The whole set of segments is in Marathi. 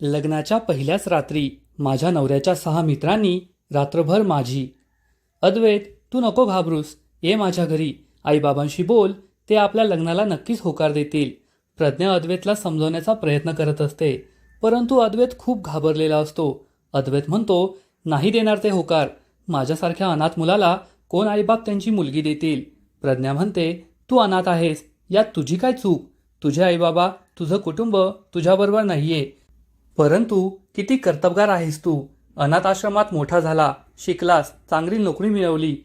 लग्नाच्या पहिल्याच रात्री माझ्या नवऱ्याच्या सहा मित्रांनी रात्रभर माझी अद्वैत तू नको घाबरूस. ये माझ्या घरी. आईबाबांशी बोल. ते आपल्या लग्नाला नक्कीच होकार देतील. प्रज्ञा अद्वैतला समजवण्याचा प्रयत्न करत असते. परंतु अद्वैत खूप घाबरलेला असतो. अद्वैत म्हणतो नाही देणार ते होकार. माझ्यासारख्या अनाथ मुलाला कोण आईबाप त्यांची मुलगी देतील? प्रज्ञा म्हणते तू अनाथ आहेस. यात तुझी काय चूक? तुझे आईबाबा तुझं कुटुंब तुझ्याबरोबर नाहीये. परंतु किती कर्तबगार आहेस तू? अनाथ आश्रमात मोठा झाला शिकलास चांगली नोकरी मिळवली.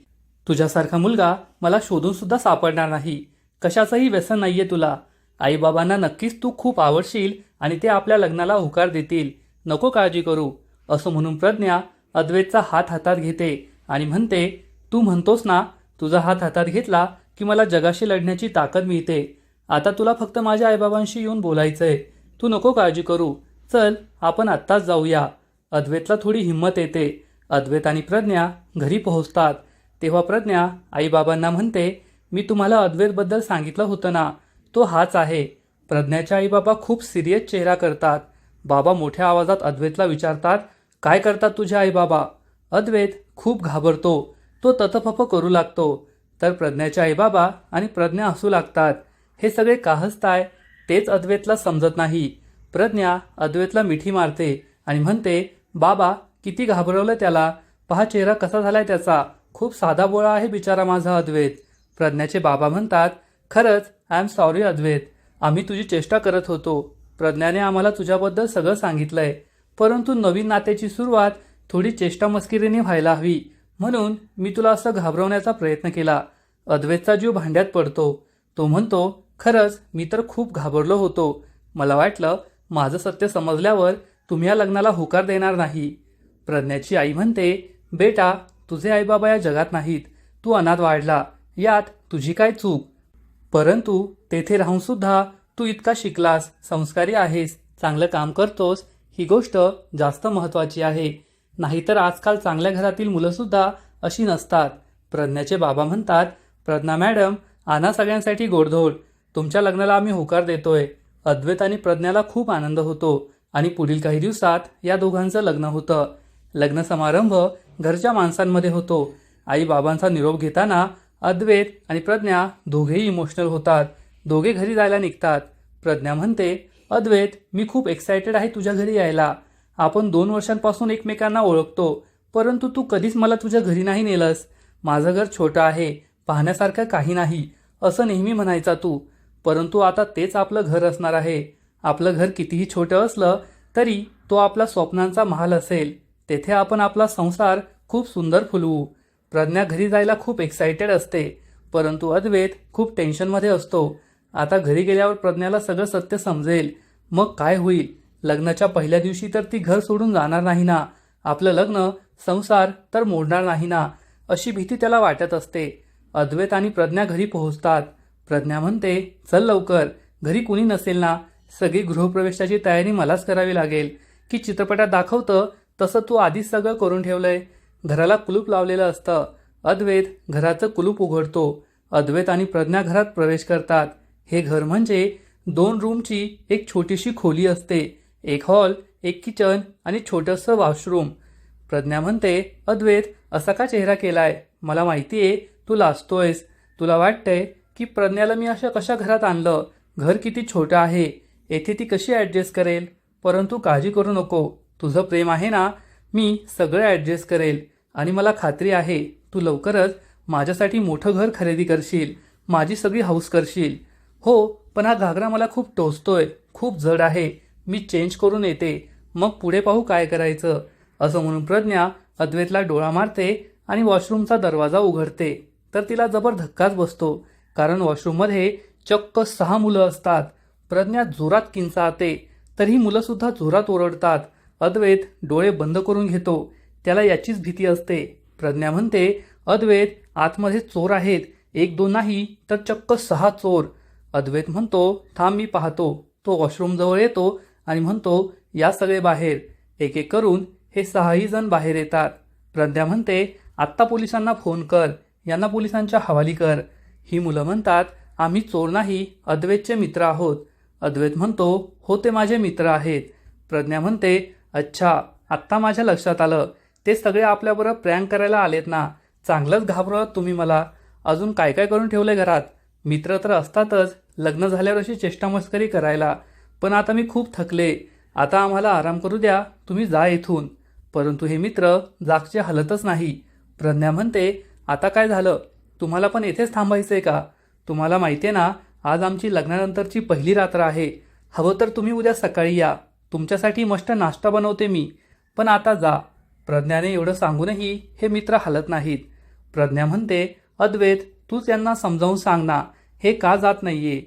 तुझ्यासारखा मुलगा मला शोधून सुद्धा सापडणार नाही. कशाचंही व्यसन नाहीये तुला. आईबाबांना नक्कीच तू खूप आवडशील आणि ते आपल्या लग्नाला होकार देतील. नको काळजी करू. असं म्हणून प्रज्ञा अद्वैतचा हात हातात घेते आणि म्हणते तू म्हणतोस ना तुझा हात हातात घेतला की मला जगाशी लढण्याची ताकद मिळते. आता तुला फक्त माझ्या आईबाबांशी येऊन बोलायचंय. तू नको काळजी करू. चल आपण आत्ताच जाऊया. अद्वैतला थोडी हिंमत येते. अद्वैत आणि प्रज्ञा घरी पोहोचतात. तेव्हा प्रज्ञा आईबाबांना म्हणते मी तुम्हाला अद्वैतबद्दल सांगितलं होतं ना? तो हाच आहे. प्रज्ञाच्या आईबाबा खूप सिरियस चेहरा करतात. बाबा मोठ्या आवाजात अद्वैतला विचारतात काय करतात तुझे आईबाबा? अद्वैत खूप घाबरतो. तो ततफप करू लागतो. तर प्रज्ञाचे आईबाबा आणि प्रज्ञा हसू लागतात. हे सगळे का हसताय? तेच अद्वैतला समजत नाही. प्रज्ञा अद्वैतला मिठी मारते आणि म्हणते बाबा किती घाबरवलं त्याला. पहा चेहरा कसा झालाय त्याचा. खूप साधा बोळा आहे बिचारा माझा अद्वैत. प्रज्ञाचे बाबा म्हणतात खरंच आय एम सॉरी अद्वैत. आम्ही तुझी चेष्टा करत होतो. प्रज्ञाने आम्हाला तुझ्याबद्दल सगळं सांगितलंय. परंतु नवीन नात्याची सुरुवात थोडी चेष्टा मस्किरीने व्हायला हवी. म्हणून मी तुला असं घाबरवण्याचा प्रयत्न केला. अद्वैतचा जीव भांड्यात पडतो. तो म्हणतो खरंच मी तर खूप घाबरलो होतो. मला वाटलं माझं सत्य समजल्यावर तुम्ही या लग्नाला होकार देणार नाही. प्रज्ञाची आई म्हणते बेटा तुझे आईबाबा या जगात नाहीत. तू अनाथ वाढला. यात तुझी काय चूक? परंतु तेथे राहून सुद्धा तू इतका शिकलास संस्कारी आहेस चांगलं काम करतोस ही गोष्ट जास्त महत्त्वाची आहे. नाहीतर आजकाल चांगल्या घरातील मुलंसुद्धा अशी नसतात. प्रज्ञाचे बाबा म्हणतात प्रज्ञा मॅडम आना सगळ्यांसाठी गोडधोड. तुमच्या लग्नाला आम्ही होकार देतोय. अद्वैत आणि प्रज्ञाला खूप आनंद होतो आणि पुढील काही दिवसात या दोघांचं लग्न होतं. लग्न समारंभ घरच्या माणसांमध्ये होतो. आई बाबांचा निरोप घेताना अद्वैत आणि प्रज्ञा दोघेही इमोशनल होतात. दोघे घरी जायला निघतात. प्रज्ञा म्हणते अद्वैत मी खूप एक्सायटेड आहे तुझ्या घरी यायला. आपण दोन वर्षांपासून एकमेकांना ओळखतो परंतु तू कधीच मला तुझ्या घरी नाही नेलंस. माझं घर छोटं आहे पाहण्यासारखं काही नाही असं नेहमी म्हणायचा तू. परंतु आता तेच आपलं घर असणार आहे. आपलं घर कितीही छोटं असलं तरी तो आपला स्वप्नांचा महाल असेल. तेथे आपण आपला संसार खूप सुंदर फुलवू. प्रज्ञा घरी जायला खूप एक्सायटेड असते. परंतु अद्वैत खूप टेन्शनमध्ये असतो. आता घरी गेल्यावर प्रज्ञाला सगळं सत्य समजेल. मग काय होईल? लग्नाच्या पहिल्या दिवशी तर ती घर सोडून जाणार नाही ना. आपलं लग्न संसार तर मोडणार नाही ना अशी भीती त्याला वाटत असते. अद्वैत आणि प्रज्ञा घरी पोहोचतात. प्रज्ञा म्हणते चल लवकर. घरी कुणी नसेल ना? सगळी गृहप्रवेशाची तयारी मलाच करावी लागेल. की चित्रपटात दाखवतं तसं तू आधीच सगळं करून ठेवलंय. घराला कुलूप लावलेलं असतं. अद्वैत घराचं कुलूप उघडतो. अद्वैत आणि प्रज्ञा घरात प्रवेश करतात. हे घर म्हणजे दोन रूमची एक छोटीशी खोली असते. एक हॉल एक किचन आणि छोटंसं वॉशरूम. प्रज्ञा म्हणते अद्वैत असा का चेहरा केलाय? मला माहिती आहे तू लाजतोयस. तुला वाटतंय की प्रज्ञाला मी अशा कशा घरात आणलं? घर किती छोटं आहे? येथे ती कशी ॲडजस्ट करेल? परंतु काळजी करू नको. तुझं प्रेम आहे ना? मी सगळं ॲडजस्ट करेल. आणि मला खात्री आहे तू लवकरच माझ्यासाठी मोठं घर खरेदी करशील. माझी सगळी हौस करशील. हो पण हा घागरा मला खूप टोचतोय. खूप जड आहे. मी चेंज करून येते. मग पुढे पाहू काय करायचं? असं म्हणून प्रज्ञा अद्वैतला डोळा मारते आणि वॉशरूमचा दरवाजा उघडते. तर तिला जबर धक्काच बसतो. कारण वॉशरूममध्ये चक्क सहा मुलं असतात. प्रज्ञा जोरात किंचाळते तर ही मुलंसुद्धा जोरात ओरडतात. अद्वैत डोळे बंद करून घेतो. त्याला याचीच भीती असते. प्रज्ञा म्हणते अद्वैत आतमध्ये चोर आहेत. एक दोन नाही तर चक्क सहा चोर. अद्वैत म्हणतो थांब मी पाहतो. तो वॉशरूमजवळ येतो आणि म्हणतो या सगळे बाहेर. एक एक करून हे सहाही जण बाहेर येतात. प्रज्ञा म्हणते आत्ता पोलिसांना फोन कर. यांना पोलिसांच्या हवाली कर. ही मुलं म्हणतात आम्ही चोर नाही अद्वैतचे मित्र आहोत. अद्वैत म्हणतो हो ते माझे मित्र आहेत. प्रज्ञा म्हणते अच्छा आत्ता माझ्या लक्षात आलं. ते सगळे आपल्याबरोबर प्रँक करायला आलेत ना. चांगलंच घाबरवत तुम्ही मला. अजून काय काय करून ठेवलंय घरात? मित्र तर असतातच. लग्न झाल्यावर अशी चेष्टामस्करी करायला. पण आता मी खूप थकले. आता आम्हाला आराम करू द्या. तुम्ही जा इथून. परंतु हे मित्र जागचे हलतच नाही. प्रज्ञा म्हणते आता काय झालं? तुम्हाला पण येथेच थांबायचं आहे का? तुम्हाला माहिती आहे ना आज आमची लग्नानंतरची पहिली रात्र आहे. हवं तर तुम्ही उद्या सकाळी या. तुमच्यासाठी मस्त नाश्ता बनवते मी. पण आता जा. प्रज्ञाने एवढं सांगूनही हे मित्र हलत नाहीत. प्रज्ञा म्हणते अद्वैत तूच यांना समजावून सांग ना. हे का जात नाहीये?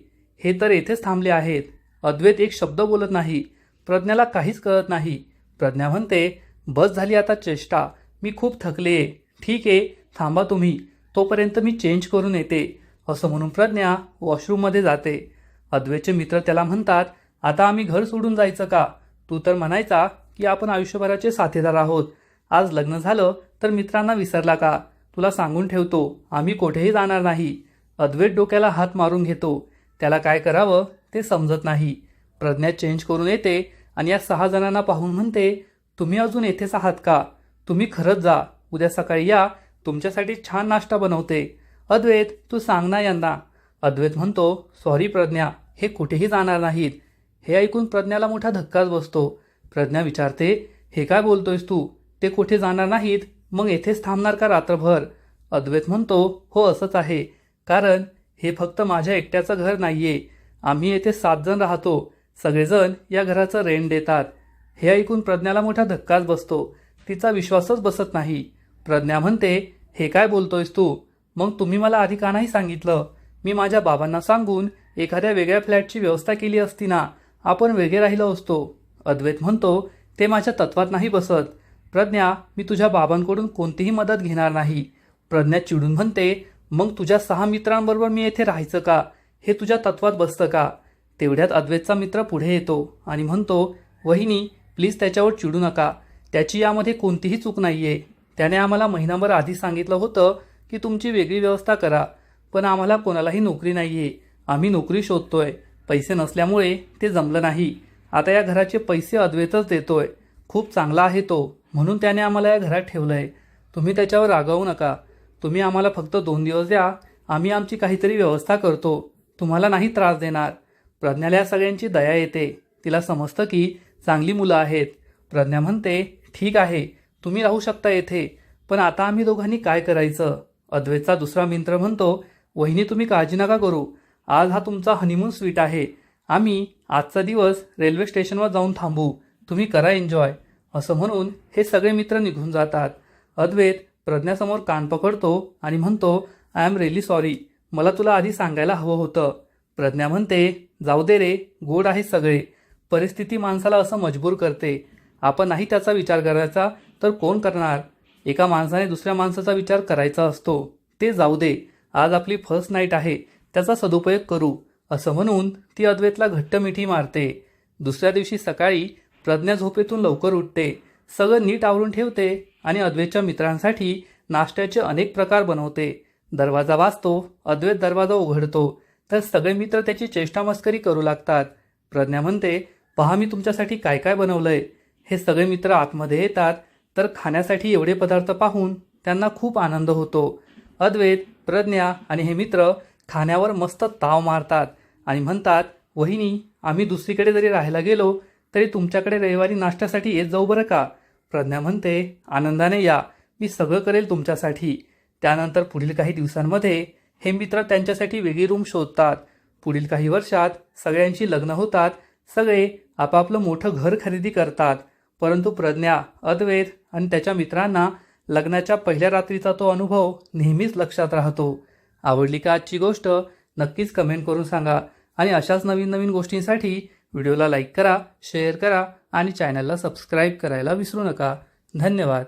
हे तर येथेच थांबले आहेत. अद्वैत एक शब्द बोलत नाही. प्रज्ञाला काहीच कळत नाही. प्रज्ञा म्हणते बस झाली आता चेष्टा. मी खूप थकले ठीक आहे. थांबा तुम्ही. तोपर्यंत मी चेंज करून येते. असं म्हणून प्रज्ञा वॉशरूममध्ये जाते. अद्वैतचे मित्र त्याला म्हणतात आता आम्ही घर सोडून जायचं का? तू तर म्हणायचा की आपण आयुष्यभराचे साथीदार आहोत. आज लग्न झालं तर मित्रांना विसरला का? तुला सांगून ठेवतो आम्ही कुठेही जाणार नाही. अद्वैत डोक्याला हात मारून घेतो. त्याला काय करावं ते समजत नाही. प्रज्ञा चेंज करून येते आणि या सहा जणांना पाहून म्हणते तुम्ही अजून येथेच आहात का? तुम्ही खरंच जा. उद्या सकाळी या तुमच्यासाठी छान नाश्ता बनवते. अद्वैत तू सांग ना यांना अद्वैत म्हणतो सॉरी प्रज्ञा हे कुठेही जाणार नाहीत. हे ऐकून प्रज्ञाला मोठा धक्काच बसतो. प्रज्ञा विचारते हे काय बोलतोयस तू? ते कुठे जाणार नाहीत? मग येथेच थांबणार का रात्रभर? अद्वैत म्हणतो हो असंच आहे. कारण हे फक्त माझ्या एकट्याचं घर नाहीये. आम्ही येथे सात जण राहतो. सगळेजण या घराचं रेंट देतात. हे ऐकून प्रज्ञाला मोठा धक्काच बसतो. तिचा विश्वासच बसत नाही. प्रज्ञा म्हणते हे काय बोलतोयस तू? मग तुम्ही मला आधी का नाही सांगितलं? मी माझ्या बाबांना सांगून एखाद्या वेगळ्या फ्लॅटची व्यवस्था केली असती ना आपण वेगळे राहिलो असतो. अद्वैत म्हणतो ते माझ्या तत्वात नाही बसत. प्रज्ञा मी तुझ्या बाबांकडून कोणतीही मदत घेणार नाही. प्रज्ञा चिडून म्हणते मग तुझ्या सहा मित्रांबरोबर मी येथे राहायचं का? हे तुझ्या तत्वात बसतं का? तेवढ्यात अद्वैतचा मित्र पुढे येतो आणि म्हणतो वहिनी प्लीज त्याच्यावर चिडू नका. त्याची यामध्ये कोणतीही चूक नाही आहे त्याने आम्हाला महिनाभर आधी सांगितलं होतं की तुमची वेगळी व्यवस्था करा पण आम्हाला कोणालाही नोकरी नाही आहे आम्ही नोकरी शोधतोय. पैसे नसल्यामुळे ते जमलं नाही. आता या घराचे पैसे अद्वैतच देतोय. खूप चांगला आहे तो. म्हणून त्याने आम्हाला या घरात ठेवलंय. तुम्ही त्याच्यावर रागावू नका. तुम्ही आम्हाला फक्त दोन दिवस द्या. आम्ही आमची काहीतरी व्यवस्था करतो. तुम्हाला नाही त्रास देणार. प्रज्ञाला या सगळ्यांची दया येते. तिला समजतं की चांगली मुलं आहेत. प्रज्ञा म्हणते ठीक आहे. तुम्ही राहू शकता येथे. पण आता आम्ही दोघांनी काय करायचं? अद्वैतचा दुसरा मित्र म्हणतो वहिनी तुम्ही काळजी नका करू. आज हा तुमचा हनीमून स्वीट आहे. आम्ही आजचा दिवस रेल्वे स्टेशनवर जाऊन थांबू. तुम्ही करा एन्जॉय असं म्हणून हे सगळे मित्र निघून जातात. अद्वैत प्रज्ञासमोर कान पकडतो आणि म्हणतो आय एम रिअली सॉरी मला तुला आधी सांगायला हवं होतं. प्रज्ञा म्हणते जाऊ दे रे गोड आहे सगळे. परिस्थिती माणसाला असं मजबूर करते. आपण नाही त्याचा विचार करायचा. तर कोण करणार? एका माणसाने दुसऱ्या माणसाचा विचार करायचा असतो. ते जाऊ दे. आज आपली फर्स्ट नाईट आहे. त्याचा सदुपयोग करू. असं म्हणून ती अद्वैतला घट्ट मिठी मारते. दुसऱ्या दिवशी सकाळी प्रज्ञा झोपेतून लवकर उठते. सगळं नीट आवरून ठेवते आणि अद्वैतच्या मित्रांसाठी नाश्त्याचे अनेक प्रकार बनवते. दरवाजा वाचतो अद्वैत दरवाजा उघडतो. तर सगळे मित्र त्याची चेष्टामस्करी करू लागतात. प्रज्ञा म्हणते पहा मी तुमच्यासाठी काय काय बनवलंय. हे सगळे मित्र आतमध्ये येतात. तर खाण्यासाठी एवढे पदार्थ पाहून त्यांना खूप आनंद होतो. अद्वैत प्रज्ञा आणि हे मित्र खाण्यावर मस्त ताव मारतात आणि म्हणतात वहिनी आम्ही दुसरीकडे जरी राहायला गेलो तरी तुमच्याकडे रविवारी नाश्त्यासाठी येत जाऊ बरं का? प्रज्ञा म्हणते आनंदाने या मी सगळं करेल तुमच्यासाठी. त्यानंतर पुढील काही दिवसांमध्ये हे मित्र त्यांच्यासाठी वेगळी रूम शोधतात. पुढील काही वर्षात सगळ्यांची लग्न होतात सगळे आपापलं मोठं घर खरेदी करतात. परंतु प्रज्ञा अद्वैत आणि त्याच्या मित्रांना लग्नाच्या पहिल्या रात्रीचा तो अनुभव नेहमीच लक्षात राहतो. आवडली का आजची गोष्ट? नक्कीच कमेंट करून सांगा. आणि अशाच नवीन नवीन गोष्टींसाठी व्हिडिओला लाईक करा शेअर करा आणि चॅनलला सबस्क्राईब करायला विसरू नका. धन्यवाद.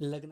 लग्न